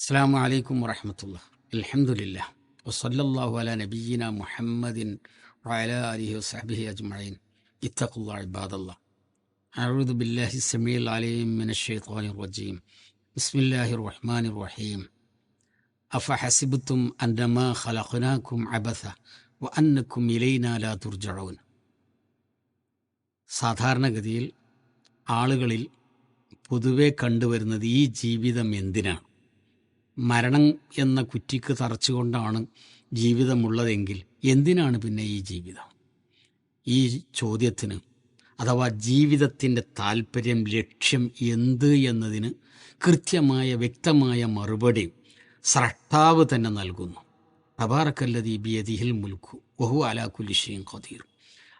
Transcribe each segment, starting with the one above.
അസ്സാം വലൈക്കും വറഹമത്തുള്ള അലഹമുല്ല വസല്ലാഹു അല നബീന മുഹമ്മദിൻ വഅല അലിഹി വസഹബിഹി അജ്മഈൻ. ഇത്തഖുല്ലാ ഇബാദല്ല. അഊദു ബില്ലാഹി സമീൽ അലീം മിനശ് റജീം. ബിസ്മില്ലാഹിർ റഹ്മാനിർ റഹീം. അഫഹസിബ്തും അന്നമാ ഖലഖനാകും അബസ വഅന്നകും ഇലൈനാ ലാ തുർജഊൻ. സാധാരണഗതിയിൽ ആളുകളിൽ പൊതുവെ കണ്ടുവരുന്നത് ഈ ജീവിതം എന്തിനാണ്? മരണം എന്ന കുറ്റിക്ക് തറച്ചുകൊണ്ടാണ് ജീവിതമുള്ളതെങ്കിൽ എന്തിനാണ് പിന്നെ ഈ ജീവിതം? ഈ ചോദ്യത്തിന് അഥവാ ജീവിതത്തിന്റെ താല്പര്യം ലക്ഷ്യം എന്ത് എന്നതിന് കൃത്യമായ വ്യക്തമായ മറുപടി സ്രഷ്ടാവ് തന്നെ നൽകുന്നു. തബാറക്കല്ലതി ബിയതിഹിൽ മുൽക്കു വഹു അലാക്കുലിഷയും ഖദീർ.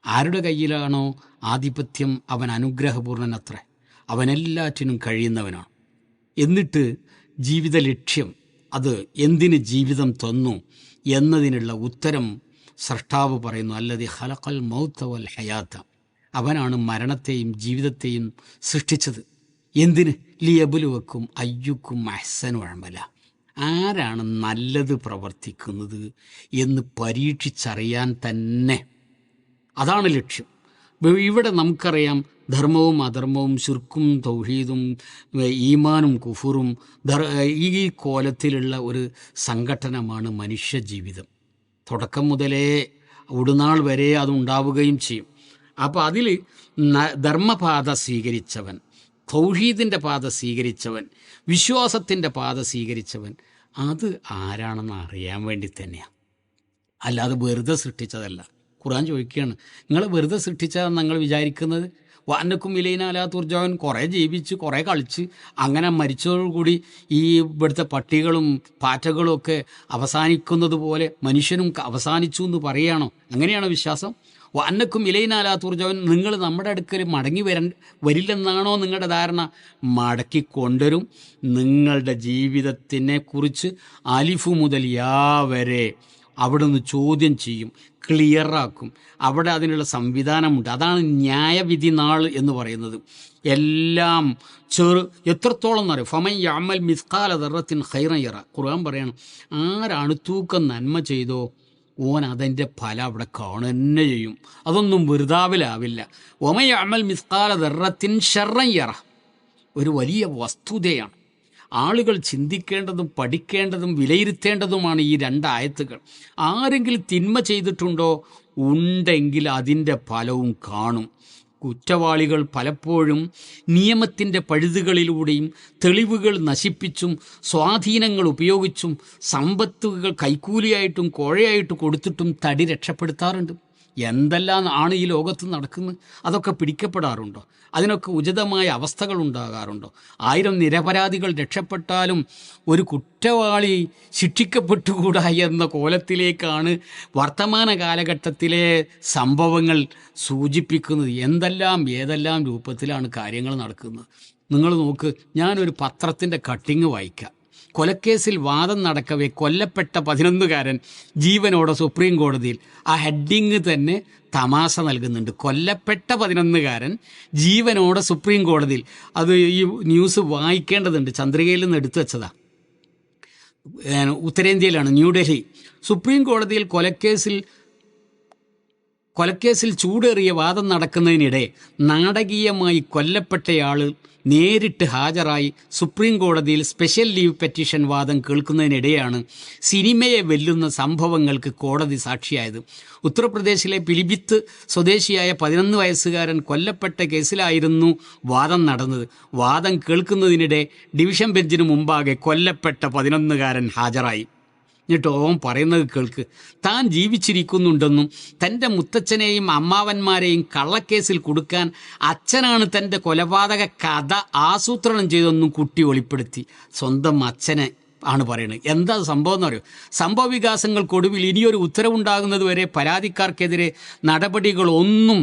ആരുടെ കയ്യിലാണോ ആധിപത്യം അവൻ അനുഗ്രഹപൂർണനത്രേ? അവനെല്ലാറ്റിനും കഴിയുന്നവനാണ്. എന്നിട്ട് ജീവിത ലക്ഷ്യം അത് എന്തിന് ജീവിതം തന്നു എന്നതിനുള്ള ഉത്തരം സൃഷ്ടാവ് പറയുന്നു അല്ലതി ഹലക്കൽ മൗത്ത വൽ ഹയാത്ത അവനാണ് മരണത്തെയും ജീവിതത്തെയും സൃഷ്ടിച്ചത്. എന്തിന്? ലിയബുലുവക്കും അയ്യുക്കും അഹ്സനു അഴമല ആരാണ് നല്ലത് പ്രവർത്തിക്കുന്നത് എന്ന് പരീക്ഷിച്ചറിയാൻ തന്നെ. അതാണ് ലക്ഷ്യം. ഇവിടെ നമുക്കറിയാം ധർമ്മവും അധർമ്മവും ശുർക്കും തൗഹീദും ഈമാനും കുഫുറും ഈ കോലത്തിലുള്ള ഒരു സംഘടനമാണ് മനുഷ്യ ജീവിതം തുടക്കം മുതലേ ഉടുനാൾ വരെ അതുണ്ടാവുകയും ചെയ്യും. അപ്പോൾ അതിൽ ധർമ്മപാത സ്വീകരിച്ചവൻ തൗഹീദിന്റെ പാത സ്വീകരിച്ചവൻ വിശ്വാസത്തിന്റെ പാത സ്വീകരിച്ചവൻ അത് ആരാണെന്ന് അറിയാൻ വേണ്ടി തന്നെയാണ് അല്ലാതെ വെറുതെ സൃഷ്ടിച്ചതല്ല. ഖുറാൻ ചോദിക്കുകയാണ് നിങ്ങൾ വെറുതെ സൃഷ്ടിച്ചതെന്ന് നിങ്ങൾ വിചാരിക്കുന്നത്? വാനക്കും ഇലയിനാലാ തുർജവൻ കുറേ ജീവിച്ച് കുറേ കളിച്ച് അങ്ങനെ മരിച്ചതോടുകൂടി ഈ ഇവിടുത്തെ പട്ടികളും പാറ്റകളും ഒക്കെ അവസാനിക്കുന്നത് പോലെ മനുഷ്യനും അവസാനിച്ചു എന്ന് പറയുകയാണോ? അങ്ങനെയാണോ വിശ്വാസം? വാനക്കും ഇലയിനാലാ തുർജവൻ നിങ്ങൾ നമ്മുടെ അടുക്കൽ മടങ്ങി വരൻ വരില്ലെന്നാണോ നിങ്ങളുടെ ധാരണ? മടക്കി കൊണ്ടുവരും. നിങ്ങളുടെ ജീവിതത്തിനെ കുറിച്ച് അലിഫു മുതൽ യാ വരെ അവിടുന്ന് ചോദ്യം ചെയ്യും ക്ലിയറാക്കും അവിടെ അതിനുള്ള സംവിധാനമുണ്ട്. അതാണ് ന്യായവിധി നാൾ എന്ന് പറയുന്നത്. എല്ലാം ചെറു എത്രത്തോളം എന്ന് പറയും ഫമൻ യാമൽ മിസ്കാല ദറത്തിൻ ഹൈറയറ ഖുർആൻ പറയണം ആരാണ് തൂക്കം നന്മ ചെയ്തോ ഓൻ അതിന്റെ ഫലം അവിടെ കാണുന്നെ ചെയ്യും. അതൊന്നും വെറുതാവിലാവില്ല ഒമയമ്മൽ മിസ്കാല ദറത്തിൻ ഷറയ്യറ ഒരു വലിയ വസ്തുതയാണ്. ആളുകൾ ചിന്തിക്കേണ്ടതും പഠിക്കേണ്ടതും വിലയിരുത്തേണ്ടതുമാണ് ഈ രണ്ടായത്തുകൾ. ആരെങ്കിലും തിന്മ ചെയ്തിട്ടുണ്ടോ? ഉണ്ടെങ്കിൽ അതിന്റെ ഫലവും കാണും. കുറ്റവാളികൾ പലപ്പോഴും നിയമത്തിന്റെ പഴുതുകളിലൂടെയും തെളിവുകൾ നശിപ്പിച്ചും സ്വാധീനങ്ങൾ ഉപയോഗിച്ചും സമ്പത്തുകൾ കൈക്കൂലിയായിട്ടും കോഴയായിട്ട് കൊടുത്തിട്ടും തടി രക്ഷപ്പെടുത്താറുണ്ട്. എന്തെല്ലാം ആണ് ഈ ലോകത്ത് നടക്കുന്നത്? അതൊക്കെ പിടിക്കപ്പെടാറുണ്ടോ? അതിനൊക്കെ ഉചിതമായ അവസ്ഥകൾ ഉണ്ടാകാറുണ്ടോ? ആയിരം നിരപരാധികൾ രക്ഷപ്പെട്ടാലും ഒരു കുറ്റവാളി ശിക്ഷിക്കപ്പെട്ടുകൂടാ എന്ന കോലത്തിലേക്കാണ് വർത്തമാന കാലഘട്ടത്തിലെ സംഭവങ്ങൾ സൂചിപ്പിക്കുന്നത്. എന്തെല്ലാം ഏതെല്ലാം രൂപത്തിലാണ് കാര്യങ്ങൾ നടക്കുന്നത്? നിങ്ങൾ നോക്ക് ഞാനൊരു പത്രത്തിന്റെ കട്ടിങ് വായിക്കാം. കൊലക്കേസിൽ വാദം നടക്കവേ കൊല്ലപ്പെട്ട പതിനൊന്നുകാരൻ ജീവനോടെ സുപ്രീം കോടതിയിൽ ആ ഹെഡിങ് തന്നെ തമാശ നൽകുന്നുണ്ട്. കൊല്ലപ്പെട്ട പതിനൊന്നുകാരൻ ജീവനോടെ സുപ്രീം കോടതിയിൽ അത് ഈ ന്യൂസ് വായിക്കേണ്ടതുണ്ട്. ചന്ദ്രികയിൽ നിന്ന് എടുത്തു വെച്ചതാ. ഉത്തരേന്ത്യയിലാണ് ന്യൂഡൽഹി സുപ്രീം കോടതിയിൽ കൊലക്കേസിൽ കൊലക്കേസിൽ ചൂടേറിയ വാദം നടക്കുന്നതിനിടെ നാടകീയമായി കൊല്ലപ്പെട്ടയാൾ നേരിട്ട് ഹാജരായി സുപ്രീം കോടതിയിൽ സ്പെഷ്യൽ ലീവ് പെറ്റീഷൻ വാദം കേൾക്കുന്നതിനിടെയാണ് സിനിമയെ വെല്ലുന്ന സംഭവങ്ങൾക്ക് കോടതി സാക്ഷിയായത്. ഉത്തർപ്രദേശിലെ പിലിഭിത്ത് സ്വദേശിയായ പതിനൊന്ന് വയസ്സുകാരൻ കൊല്ലപ്പെട്ട കേസിലായിരുന്നു വാദം നടന്നത്. വാദം കേൾക്കുന്നതിനിടെ ഡിവിഷൻ ബെഞ്ചിന് മുമ്പാകെ കൊല്ലപ്പെട്ട പതിനൊന്നുകാരൻ ഹാജരായി. എന്നിട്ട് ഓം പറയുന്നത് കേൾക്ക്. താൻ ജീവിച്ചിരിക്കുന്നുണ്ടെന്നും തന്റെ മുത്തച്ഛനെയും അമ്മാവന്മാരെയും കള്ളക്കേസിൽ കൊടുക്കാൻ അച്ഛനാണ് തന്റെ കൊലപാതക കഥ ആസൂത്രണം ചെയ്തെന്നും കുട്ടി വെളിപ്പെടുത്തി. സ്വന്തം അച്ഛനെ ആണ് പറയുന്നത് എന്താ സംഭവം എന്ന് പറയും സംഭവ വികാസങ്ങൾക്കൊടുവിൽ ഇനിയൊരു ഉത്തരവുണ്ടാകുന്നത് വരെ പരാതിക്കാർക്കെതിരെ നടപടികളൊന്നും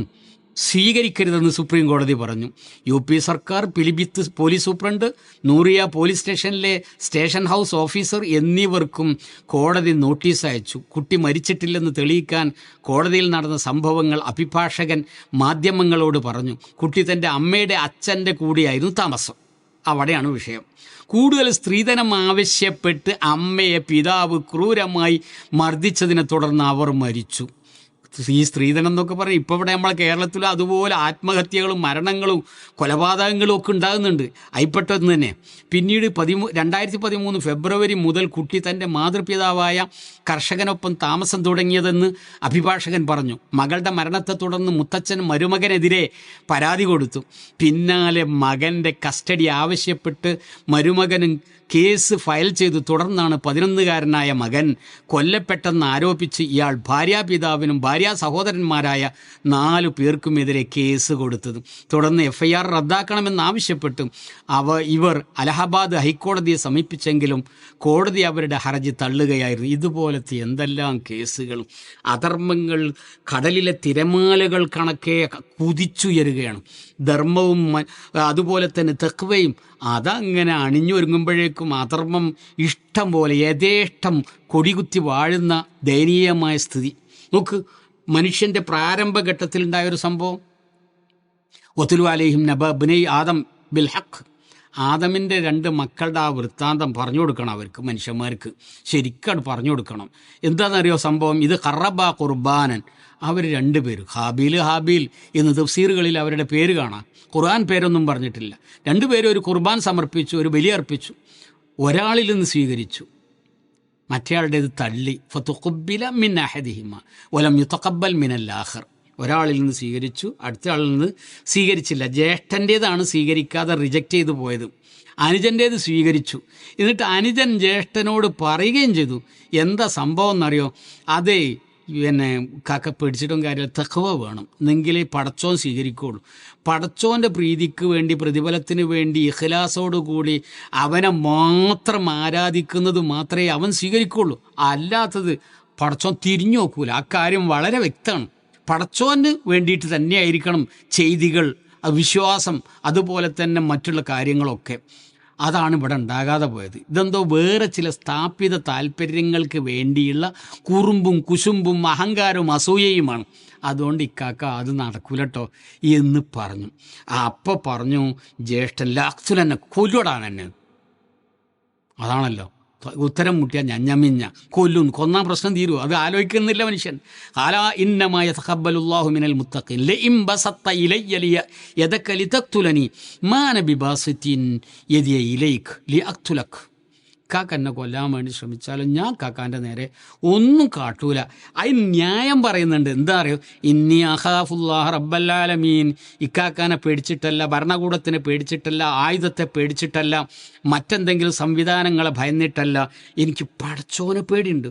സ്വീകരിക്കരുതെന്ന് സുപ്രീം കോടതി പറഞ്ഞു. യു പി സർക്കാർ Pilibhit police superintendent Nuria police സ്റ്റേഷനിലെ സ്റ്റേഷൻ ഹൗസ് ഓഫീസർ എന്നിവർക്കും കോടതി നോട്ടീസ് അയച്ചു. കുട്ടി മരിച്ചിട്ടില്ലെന്ന് തെളിയിക്കാൻ കോടതിയിൽ നടന്ന സംഭവങ്ങൾ അഭിഭാഷകൻ മാധ്യമങ്ങളോട് പറഞ്ഞു. കുട്ടി തന്റെ അമ്മയുടെ അച്ഛന്റെ കൂടിയായിരുന്നു താമസം. അവിടെയാണ് വിഷയം. കൂടുതൽ സ്ത്രീധനം ആവശ്യപ്പെട്ട് അമ്മയെ പിതാവ് ക്രൂരമായി മർദ്ദിച്ചതിനെ തുടർന്ന് അവർ മരിച്ചു. ഈ സ്ത്രീധനം എന്നൊക്കെ പറയും. ഇപ്പോൾ ഇവിടെ നമ്മളെ കേരളത്തിൽ അതുപോലെ ആത്മഹത്യകളും മരണങ്ങളും കൊലപാതകങ്ങളും ഒക്കെ ഉണ്ടാകുന്നുണ്ട്. അയിപ്പെട്ടത് തന്നെ. പിന്നീട് പതിമൂ രണ്ടായിരത്തി പതിമൂന്ന് ഫെബ്രുവരി മുതൽ കുട്ടി തന്റെ മാതൃപിതാവായ കർഷകനൊപ്പം താമസം തുടങ്ങിയതെന്ന് അഭിഭാഷകൻ പറഞ്ഞു. മകളുടെ മരണത്തെ തുടർന്ന് മുത്തച്ഛൻ മരുമകനെതിരെ പരാതി കൊടുത്തു. പിന്നാലെ മകന്റെ കസ്റ്റഡി ആവശ്യപ്പെട്ട് മരുമകനും കേസ് ഫയൽ ചെയ്ത് തുടർന്നാണ് പതിനൊന്നുകാരനായ മകൻ കൊല്ലപ്പെട്ടെന്ന് ആരോപിച്ച് ഇയാൾ ഭാര്യാപിതാവിനും ഭാര്യാ സഹോദരന്മാരായ നാലു പേർക്കുമെതിരെ കേസ് കൊടുത്തത്. തുടർന്ന് എഫ്ഐആർ റദ്ദാക്കണമെന്നാവശ്യപ്പെട്ടും അവ ഇവർ അലഹബാദ് ഹൈക്കോടതിയെ സമീപിച്ചെങ്കിലും കോടതി അവരുടെ ഹർജി തള്ളുകയായിരുന്നു. ഇതുപോലത്തെ എന്തെല്ലാം കേസുകൾ? അധർമ്മങ്ങൾ കടലിലെ തിരമാലകൾ കണക്കെ കുതിച്ചുയരുകയാണ്. ധർമ്മവും അതുപോലെ തന്നെ തെക്കുവയും അതങ്ങനെ അണിഞ്ഞൊരുങ്ങുമ്പോഴേക്കും അധർമ്മം ഇഷ്ടം പോലെ യഥേഷ്ടം കൊടികുത്തി വാഴുന്ന ദയനീയമായ സ്ഥിതി. നോക്ക് മനുഷ്യന്റെ പ്രാരംഭഘട്ടത്തിലുണ്ടായ ഒരു സംഭവം. ഒത്തുലുവാലേഹിം നബ ബിനൈ ആദം ബിൽ ഹക്ക് ആദമിന്റെ രണ്ട് മക്കളുടെ ആ വൃത്താന്തം പറഞ്ഞു കൊടുക്കണം അവർക്ക് മനുഷ്യന്മാർക്ക്. ശരിക്കും പറഞ്ഞു കൊടുക്കണം. എന്താണെന്നറിയോ സംഭവം? ഇത് കറബ കുർബാനൻ. അവർ രണ്ടുപേരും ഹാബീൽ ഹാബീൽ എന്ന് തഫ്സീറുകളിൽ അവരുടെ പേര് കാണാം. ഖുർആൻ പേരൊന്നും പറഞ്ഞിട്ടില്ല. രണ്ടുപേരും ഒരു കുർബാൻ സമർപ്പിച്ചു ഒരു ബലി അർപ്പിച്ചു ഒരാളിൽ നിന്ന് സ്വീകരിച്ചു. മറ്റേയാളുടേത് തള്ളി. ഫത്തുഖുബില മിൻ അഹദിഹിമ. ഒലം യുത്തക്കബൽ മിനൽ ആഖർ. ഒരാളിൽ നിന്ന് സ്വീകരിച്ചു അടുത്ത ആളിൽ നിന്ന് സ്വീകരിച്ചില്ല. ജ്യേഷ്ഠന്റേതാണ് സ്വീകരിക്കാതെ റിജക്റ്റ് ചെയ്തു പോയത്. അനുജന്റേത് സ്വീകരിച്ചു. എന്നിട്ട് അനുജൻ ജ്യേഷ്ഠനോട് പറയുകയും ചെയ്തു. എന്താ സംഭവം എന്നറിയോ? അതേ പിന്നെ കാക്ക പിടിച്ചിട്ടും കാര്യമില്ല. തെക്കവ വേണം. എന്നെങ്കിലേ പടച്ചോൻ സ്വീകരിക്കുകയുള്ളൂ പടച്ചോന്റെ പ്രീതിക്ക് വേണ്ടി പ്രതിഫലത്തിന് വേണ്ടി ഇഖലാസോടുകൂടി അവനെ മാത്രം ആരാധിക്കുന്നത് മാത്രമേ അവൻ സ്വീകരിക്കുകയുള്ളൂ അല്ലാത്തത് പടച്ചോൻ തിരിഞ്ഞു നോക്കൂല. ആ കാര്യം വളരെ വ്യക്തമാണ്. പടച്ചോന് വേണ്ടിയിട്ട് തന്നെയായിരിക്കണം ചെയ്തികൾ വിശ്വാസം അതുപോലെ തന്നെ മറ്റുള്ള കാര്യങ്ങളൊക്കെ. അതാണ് ഇവിടെ ഉണ്ടാകാതെ പോയത്. ഇതെന്തോ വേറെ ചില സ്ഥാപിത താല്പര്യങ്ങൾക്ക് വേണ്ടിയുള്ള കുറുമ്പും കുശുമ്പും അഹങ്കാരവും അസൂയയുമാണ്. അതുകൊണ്ട് ഇക്കാക്ക അത് നടക്കൂലട്ടോ എന്ന് പറഞ്ഞു. അപ്പോൾ പറഞ്ഞു ജ്യേഷ്ഠൻ ലാക്സുൽ എന്നെ കൊല്ലൂടാൻ എന്നെ അതാണല്ലോ. ഉത്തരം മുട്ടിയ ഞഞ്ഞമിഞ്ഞ കൊല്ലും കൊന്നാ പ്രശ്നം തീരൂ അത് ആലോചിക്കുന്നില്ല മനുഷ്യൻ. ആലാ ഇന്നമായ തഹബലുല്ലാഹു മിനൽ മുത്തഖിൻ. ലഇം ബസത്ത ഇലയ്യ ലിയ യദക ലിതഖ്തുലനി മാന ബിബാസിത്തിൻ യദിയ ഇലൈക് ലിഅഖ്തുലക് കാക്ക എന്നെ കൊല്ലാൻ വേണ്ടി ശ്രമിച്ചാലും ഞാൻ കാക്കാന്റെ നേരെ ഒന്നും കാട്ടൂല. അതിന് ന്യായം പറയുന്നുണ്ട്. എന്താ അറിയോ? ഇന്നി അഹാഫുല്ലാഹ് റബ്ബല്ലാലമീൻ. ഇക്കാക്കാനെ പേടിച്ചിട്ടല്ല ഭരണകൂടത്തിനെ പേടിച്ചിട്ടല്ല ആയുധത്തെ പേടിച്ചിട്ടല്ല മറ്റെന്തെങ്കിലും സംവിധാനങ്ങളെ ഭയന്നിട്ടല്ല. എനിക്ക് പടച്ചോനെ പേടിയുണ്ട്.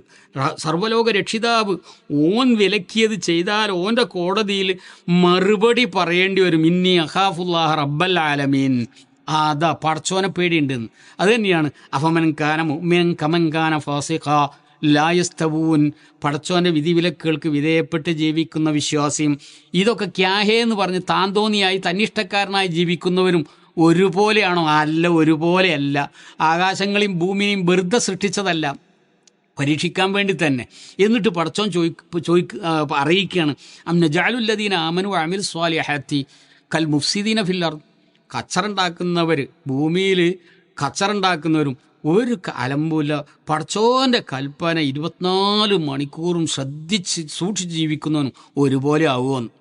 സർവലോക രക്ഷിതാവ് ഓൻ വിലക്കിയത് ചെയ്താൽ ഓന്റെ കോടതിയിൽ മറുപടി പറയേണ്ടി വരും. ഇന്നി അഹാഫുല്ലാഹ് റബ്ബല്ലാലമീൻ. അതാ പടച്ചോനെ പേടിയുണ്ടെന്ന് അത് തന്നെയാണ്. അഫമൻ കാന മുഅ്മിനൻ കമൻ കാന ഫാസിഖ. ലായസ്തവൂൻ പടച്ചോന്റെ വിധിവിലക്കുകൾക്ക് വിധേയപ്പെട്ട് ജീവിക്കുന്ന വിശ്വാസിയും. ഇതൊക്കെ ക്യാഹേ എന്ന് പറഞ്ഞ് താന്തോന്നിയായി തന്നിഷ്ടക്കാരനായി ജീവിക്കുന്നവരും ഒരുപോലെയാണോ? അല്ല ഒരുപോലെയല്ല. ആകാശങ്ങളെയും ഭൂമിയെയും വെറുതെ സൃഷ്ടിച്ചതല്ല. പരീക്ഷിക്കാൻ വേണ്ടി തന്നെ. എന്നിട്ട് പടച്ചോൻ ചോദിക്ക ചോദിക്ക അറിയിക്കുകയാണ്. അം ജാലുല്ലദീൻ ആമനു അമിൽ സ്വാലിഹത്തി. കൽ മുഫ്സിദീന ഫില്ലർ കച്ചറുണ്ടാക്കുന്നവർ ഭൂമിയിൽ കച്ചറുണ്ടാക്കുന്നവരും ഒരു അലമ്പൂല പടച്ചോന്റെ കൽപ്പന ഇരുപത്തിനാല് മണിക്കൂറും ശ്രദ്ധിച്ച് സൂക്ഷിച്ച് ജീവിക്കുന്നവനും ഒരുപോലെ ആവുമെന്ന്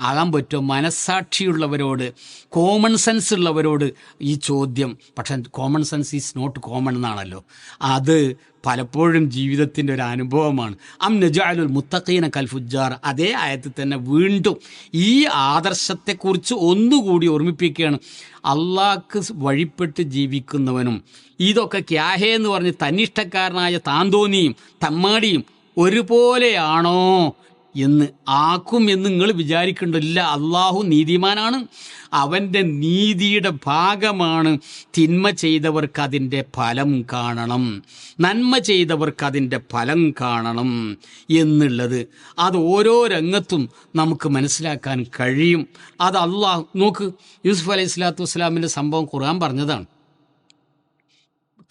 ആകാൻ പറ്റുമോ മനസ്സാക്ഷിയുള്ളവരോട് കോമൺ സെൻസ് ഉള്ളവരോട് ഈ ചോദ്യം. പക്ഷെ common sense is not common എന്നാണല്ലോ. അത് പലപ്പോഴും ജീവിതത്തിന്റെ ഒരു അനുഭവമാണ്. അം നജാലുൽ മുത്തഖീന കൽ ഫുജ്ജാർ അതേ ആയത്തിൽ തന്നെ വീണ്ടും ഈ ആദർശത്തെക്കുറിച്ച് ഒന്നുകൂടി ഓർമ്മിപ്പിക്കുകയാണ്. അള്ളാഹ്ക്ക് വഴിപ്പെട്ട് ജീവിക്കുന്നവനും ഇതൊക്കെ ക്യാഹേ എന്ന് പറഞ്ഞ് തന്നിഷ്ടക്കാരനായ താന്തോനിയും തമ്മാടിയും ഒരുപോലെയാണോ എന്ന് ആക്കും എന്ന് നിങ്ങൾ വിചാരിക്കേണ്ടില്ല അള്ളാഹു നീതിമാനാണ്. അവന്റെ നീതിയുടെ ഭാഗമാണ് തിന്മ ചെയ്തവർക്ക് അതിന്റെ ഫലം കാണണം. നന്മ ചെയ്തവർക്ക് അതിന്റെ ഫലം കാണണം എന്നുള്ളത്. അത് ഓരോ രംഗത്തും നമുക്ക് മനസ്സിലാക്കാൻ കഴിയും. അത് അള്ളാഹു നോക്ക് യൂസുഫ് അലൈഹി സ്വലാത്തു വസ്സലാമിന്റെ സംഭവം ഖുർആൻ പറഞ്ഞതാണ്.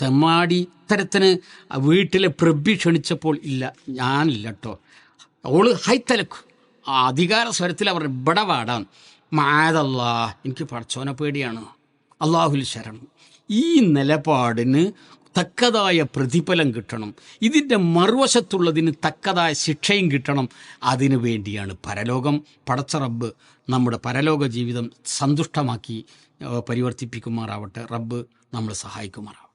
തെമ്മാടി ഇത്തരത്തിന് വീട്ടിലെ പ്രഭി ക്ഷണിച്ചപ്പോൾ ഇല്ല ഞാനില്ല കേട്ടോ ഓൾ ഹൈത്തലക്ക് അധികാര സ്വരത്തിൽ അവർ ഇവിടെ വാടാൻ മായതല്ലാ എനിക്ക് പഠിച്ചോനെ പേടിയാണ്. അള്ളാഹുൽ ശരണം. ഈ നിലപാടിന് തക്കതായ പ്രതിഫലം കിട്ടണം. ഇതിന്റെ മറുവശത്തുള്ളതിന് തക്കതായ ശിക്ഷയും കിട്ടണം. അതിനു വേണ്ടിയാണ് പരലോകം. പടച്ച റബ്ബ് നമ്മുടെ പരലോക ജീവിതം സന്തുഷ്ടമാക്കി പരിവർത്തിപ്പിക്കുമാറാവട്ടെ. റബ്ബ് നമ്മൾ സഹായിക്കുമാറാവട്ടെ.